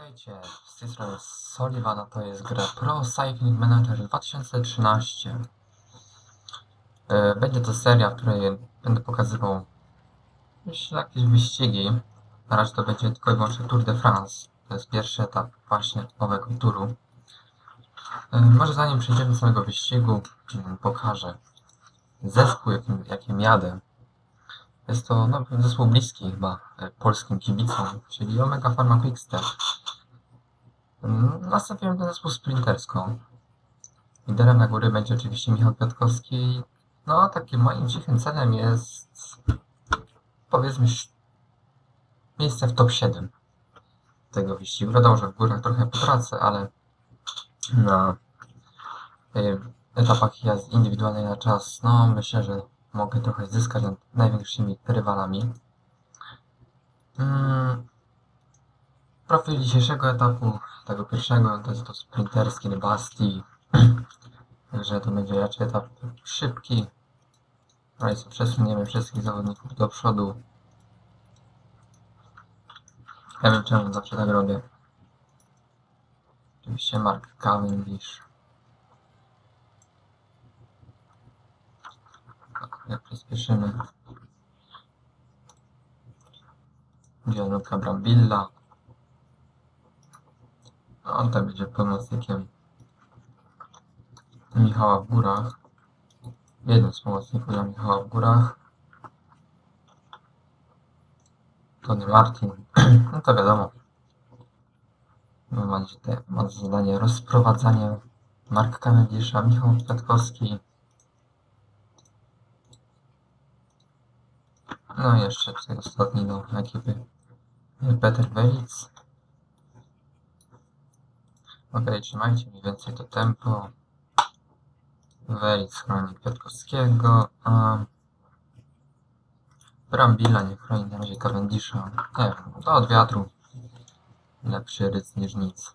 Witajcie, z tej strony to jest gra Pro Cycling Manager 2013. E, Będzie to seria, w której będę pokazywał jakieś wyścigi. Na razie to będzie tylko i wyłącznie Tour de France. To jest pierwszy etap właśnie nowego turu. E, Może zanim przejdziemy do samego wyścigu, mm, pokażę zespół, jakim, jakim jadę. Jest to no, zespół bliski chyba e, polskim kibicom, czyli Omega Pharma Quickstep. Mm, Nastawiłem ten zespół sprinterską. Liderem na góry będzie oczywiście Michał Kwiatkowski. No, takim moim cichym celem jest powiedzmy miejsce w top 7 tego wyścigu. Wiadomo, że w górach trochę potracę, ale na y, etapach jazdy indywidualnej na czas, no myślę, że mogę trochę zyskać nad największymi rywalami. Mm, Profil dzisiejszego etapu, tego pierwszego, to jest to sprinterski Basti. Także to będzie raczej etap szybki. No i co, przesuniemy wszystkich zawodników do przodu. Ja wiem czemu zawsze tak robię. Oczywiście Mark Cavendish. Tak, jak przyspieszymy. Gianluca Brambilla. On tam będzie pomocnikiem Michała w górach. Jednym z pomocników dla Michała w górach. Tony Martin. No to wiadomo. Ma, ma za zadanie rozprowadzanie Mark Cavendisha, Michał Kwiatkowski. No i jeszcze tutaj ostatni do ekipy Peter Welic. Okej, trzymajcie mniej więcej to tempo. Welic chroni Kwiatkowskiego, a Brambilla nie chroni na razie Cavendisha. Nie wiem, to od wiatru. Lepszy ryc niż nic.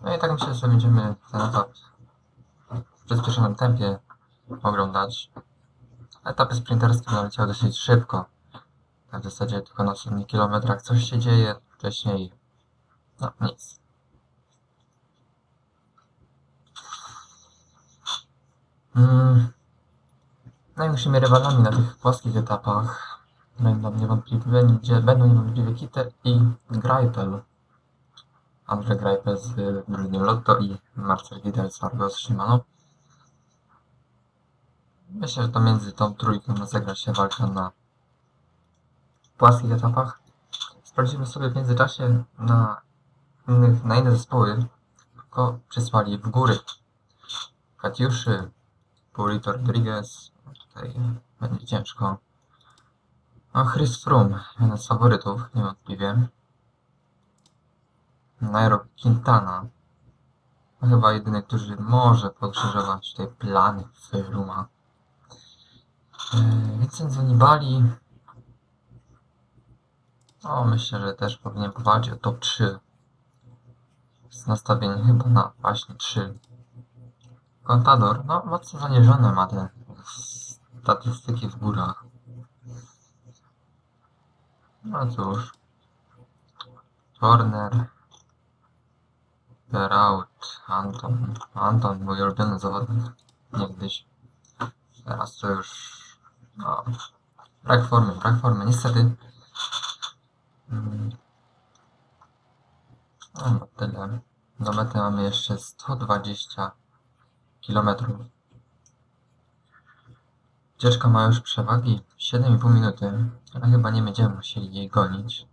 No i tak myślę, że będziemy ten etap w przyspieszonym tempie oglądać. Etapy sprinterskie będą leciały dosyć szybko. Tak w zasadzie tylko na ostatnich kilometrach coś się dzieje, wcześniej no nic. Największymi rywalami na tych płaskich etapach będą niewątpliwie, będzie, będą niewątpliwie Kitter i Greipel. Andrzej Greipel z drużyny Lotto i Marcel Giddel z Argos Shimano. Myślę, że to między tą trójką rozegra się walka na płaskich etapach. Sprawdzimy sobie w międzyczasie na, innych, na inne zespoły, tylko przysłali w góry. Katiuszy, Pulito Rodriguez, tutaj będzie ciężko. A Chris Froome, jeden z faworytów, niewątpliwie. Nairo Quintana, no chyba jedyny, który może pokrzyżować tutaj plany Fruma. Yy, Vincent Zanibali. O, myślę, że też powinien powalczyć o top 3. Z nastawieniem chyba na właśnie 3. Contador, no mocno zaniżone ma te statystyki w górach. No cóż. Turner. Beraut, Anton. Anton, mój ulubiony zawodnik. Niegdyś. Teraz to już... No, brak formy, brak formy, niestety. Mm. No, no tyle. Do mety mamy jeszcze 120 kilometrów. Ucieczka ma już przewagi 7,5 minuty, ale chyba nie będziemy musieli jej gonić.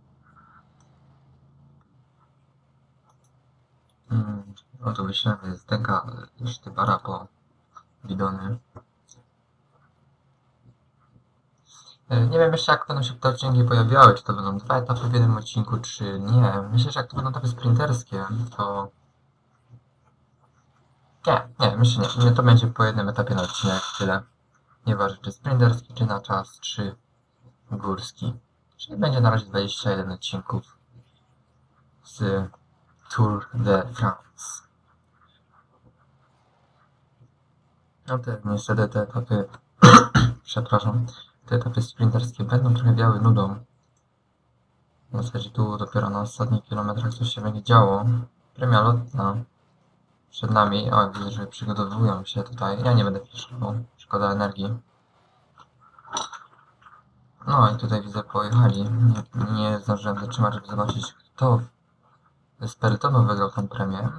Mm, no tu wyślemy z Denka Sztybara po bidony. E, Nie wiem jeszcze jak będą się te odcinki pojawiały, czy to będą dwa etapy w jednym odcinku, czy nie. Myślę, że jak to będą etapy sprinterskie, to... Nie, nie, myślę. Nie, to będzie po jednym etapie na odcinek, tyle. Nieważne czy sprinterski, czy na czas, czy górski. Czyli będzie na razie 21 odcinków z Tour de France. No te niestety te etapy, przepraszam, te etapy sprinterskie będą trochę biały nudą. W zasadzie tu dopiero na ostatnich kilometrach coś się będzie działo. Premia lotna przed nami. O, widzę, że przygotowują się tutaj. Ja nie będę piszał, szkoda energii. No i tutaj widzę pojechali. Nie, nie zdążyłem zatrzymać, żeby zobaczyć kto z peletonu wygrał tę premię.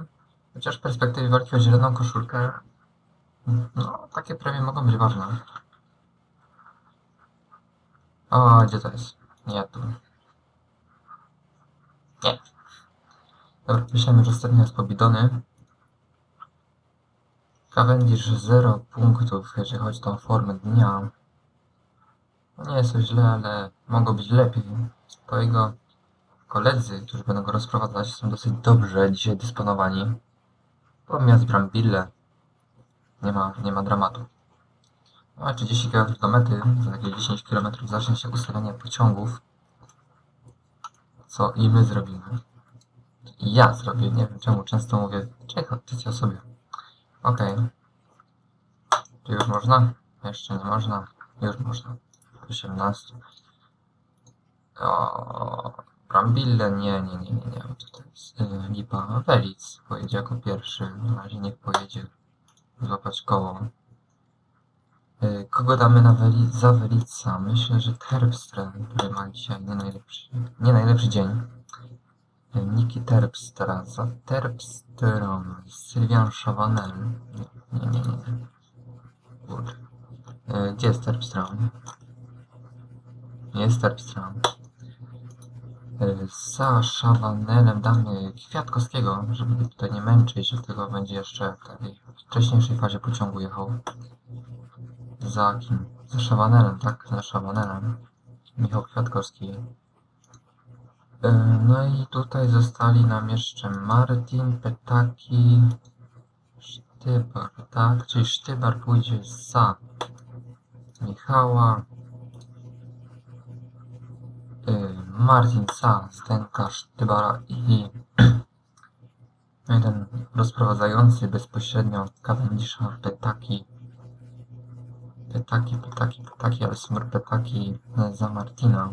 Chociaż w perspektywie walki o zieloną koszulkę, no takie premie mogą być ważne. O, gdzie to jest? Nie, tu. Nie. Dobra, myślałem, że ostatni raz po bidony. Cavendish 0 punktów, jeżeli chodzi o tą formę dnia. Nie jest to źle, ale mogło być lepiej. To jego koledzy, którzy będą go rozprowadzać, są dosyć dobrze dzisiaj dysponowani. Pomijając Brambille, nie ma, nie ma dramatu. No, a 30 km do mety, za takie 10 km zacznie się ustawianie pociągów. Co i my zrobimy. I ja zrobię, nie wiem czemu często mówię, czekaj, ty sobie. Okej. Czy już można? Jeszcze nie można. Już można. 18. O, Brambille, nie, nie, nie, nie, nie. Tutaj jest y, lipa. Welic pojedzie jako pierwszy. Na razie niech pojedzie złapać koło. Y, Kogo damy na Weli za Welica? Myślę, że Terpstra, który ma dzisiaj nie najlepszy, nie najlepszy dzień. Niki Terpstra za Terpstrą. Sylwian Chavanel. Nie, nie, nie, nie. Y, Gdzie jest Terpstra? Jest Terpstra. Y, Za Chavanelem damy Kwiatkowskiego, żeby tutaj nie męczyć, dlatego będzie jeszcze w takiej wcześniejszej fazie pociągu jechał. Za kim? Za Szawanelem, tak? Za Szawanelem. Michał Kwiatkowski. E, No i tutaj zostali nam jeszcze Martin, Petaki, Sztybar, tak? Czyli Sztybar pójdzie za Michała. E, Martin za Zdenka Sztybara i ten rozprowadzający bezpośrednio Cavendisha Petaki Petaki, Petaki, Petaki, ale są Petaki za Martina.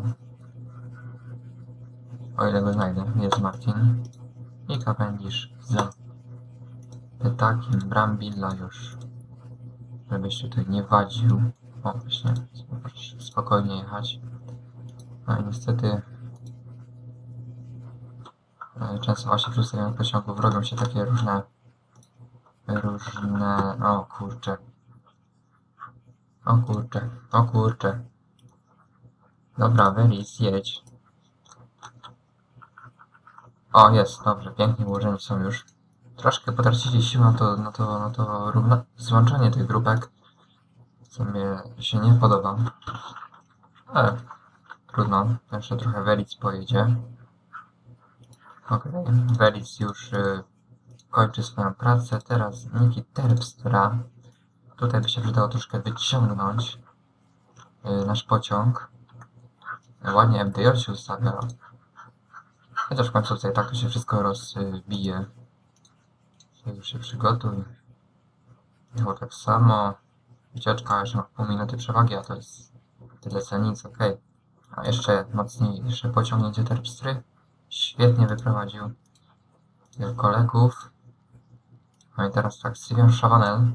O ile go znajdę, jest Martin. I Cavendish za Petakim, Brambilla już. Żebyś tutaj nie wadził. O, właśnie, spokojnie jechać. No i niestety e, często właśnie przy ustawianiu pociągów robią się takie różne różne... O kurczę, o kurczę, o kurczę. Dobra, Welis, jedź. O, jest, dobrze, pięknie ułożeni są już. Troszkę potracili siłę na to, na to, na to równo, złączenie tych grupek, co mnie się nie podoba. Ale trudno, jeszcze trochę Welic pojedzie. Okej, Welic już y, kończy swoją pracę, teraz Niki Terpstra. Tutaj by się przydało troszkę wyciągnąć yy, nasz pociąg. Ładnie MDJ się ustawia. Chociaż w końcu tutaj tak to się wszystko rozbije. Już się przygotuj. Michał tak samo. Ucieczka jeszcze ma pół minuty przewagi, a to jest tyle co nic, ok. A jeszcze mocniejsze pociągnięcie Terpstry. Świetnie wyprowadził kolegów. No i teraz tak, Sylwian Chavanel.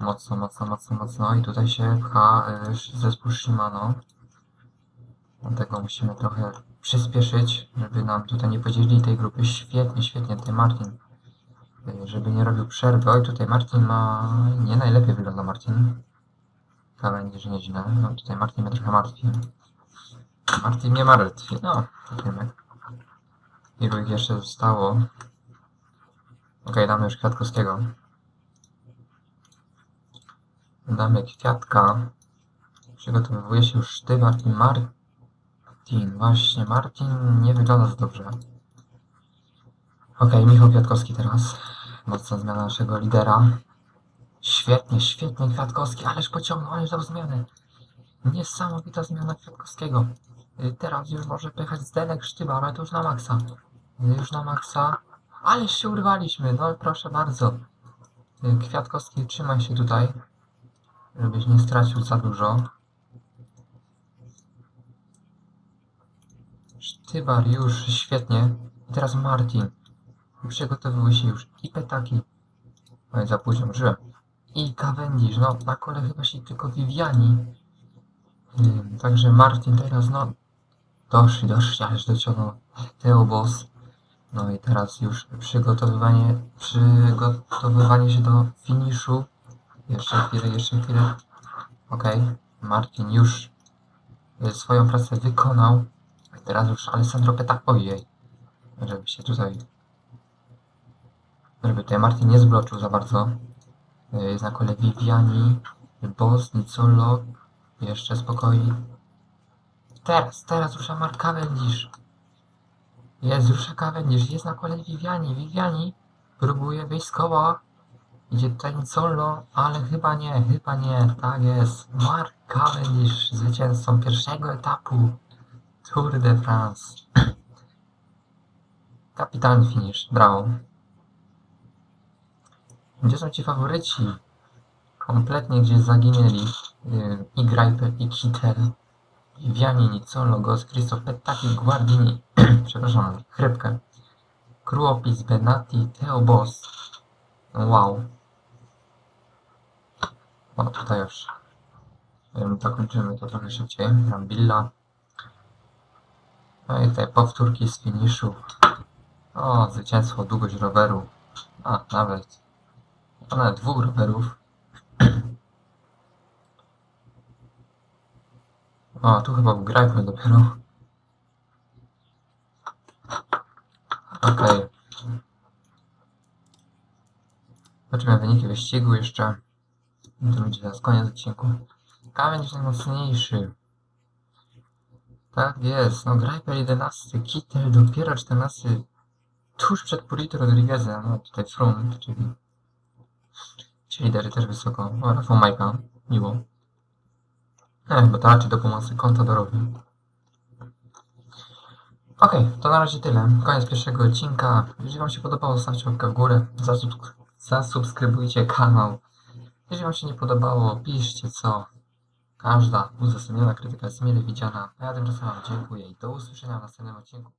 Mocno, mocno, mocno, mocno. I tutaj się pcha y, zespół Shimano. Dlatego musimy trochę przyspieszyć, żeby nam tutaj nie podzielili tej grupy. Świetnie, świetnie. Tutaj Martin, żeby nie robił przerwy. Oj, tutaj Martin ma... Nie najlepiej wygląda Martin. Cavendish nieźle. No tutaj Martin mnie trochę martwi. Martin mnie martwi. No, tak wiemy. Ilu ich jeszcze zostało? Okej, damy już Kwiatkowskiego. Damy kwiatka. Przygotowuje się już Sztywar i Martin. Właśnie, Martin nie wygląda za dobrze. Okej, Michał Kwiatkowski teraz. Mocna zmiana naszego lidera. Świetnie, świetnie Kwiatkowski, ależ pociągnął, ależ dał zmianę. Niesamowita zmiana Kwiatkowskiego. Y, Teraz już może pychać Zdenek Sztywar, ale to już na maksa. Y, Już na maksa. Ależ się urwaliśmy, no proszę bardzo. Y, Kwiatkowski, trzymaj się tutaj żebyś nie stracił za dużo. Sztybar już, świetnie. I teraz Martin. Przygotowuj się już. I Petaki. No i za późno użyłem. I Cavendish, no na kole chyba się tylko Viviani. Ym, także Martin teraz, no doszli, doszli, aż dociągnął Theo Boss. No i teraz już przygotowywanie, przygotowywanie się do finiszu. Jeszcze chwilę, jeszcze chwilę. Okej, Martin już y, swoją pracę wykonał. Teraz już Alessandro Petak, ojej, żeby się tutaj, żeby tutaj Martin nie zbloczył za bardzo. Y, Jest na kole Viviani, Boss, Nicolo, jeszcze spokojnie. Teraz, teraz rusza Mark Cavendish. Jest, rusza Cavendish, jest na kole Viviani. Viviani próbuje wyjść z koła. Idzie tutaj Nicolo, ale chyba nie, chyba nie. Tak jest. Mark Cavendish zwycięzcą pierwszego etapu Tour de France. Kapitalny finish, brawo. Gdzie są ci faworyci? Kompletnie gdzieś zaginęli. Yy, I Grajper, i Kittel. Viviani, Nicolo, Gos, Christoph, Petaki, Guardini. Przepraszam, chrypkę. Kruopis, Benatti, Theo Boss. Wow. O, tutaj już. Ym, Dokończymy to trochę szybciej. Rambilla. No i tutaj powtórki z finiszu. O, zwycięstwo, długość roweru. A, nawet. Nawet dwóch rowerów. O, tu chyba Grajper dopiero. Okej. Zobaczymy wyniki wyścigu jeszcze. To będzie teraz koniec odcinku. Kamień jest najmocniejszy. Tak jest. No Grajper 11, Kittel dopiero 14. Tuż przed Purito Rodriguezem. No tutaj front, czyli... Ci liderzy też wysoko. O, Rafał Majka. Miło. Nie, bo to raczej do pomocy kontadorowi. Okej, to na razie tyle. Koniec pierwszego odcinka. Jeżeli Wam się podobało, zostawcie łapkę w górę. Zasub zasubskrybujcie kanał. Jeżeli Wam się nie podobało, piszcie co. Każda uzasadniona krytyka jest mile widziana. A ja tymczasem Wam dziękuję i do usłyszenia w następnym odcinku.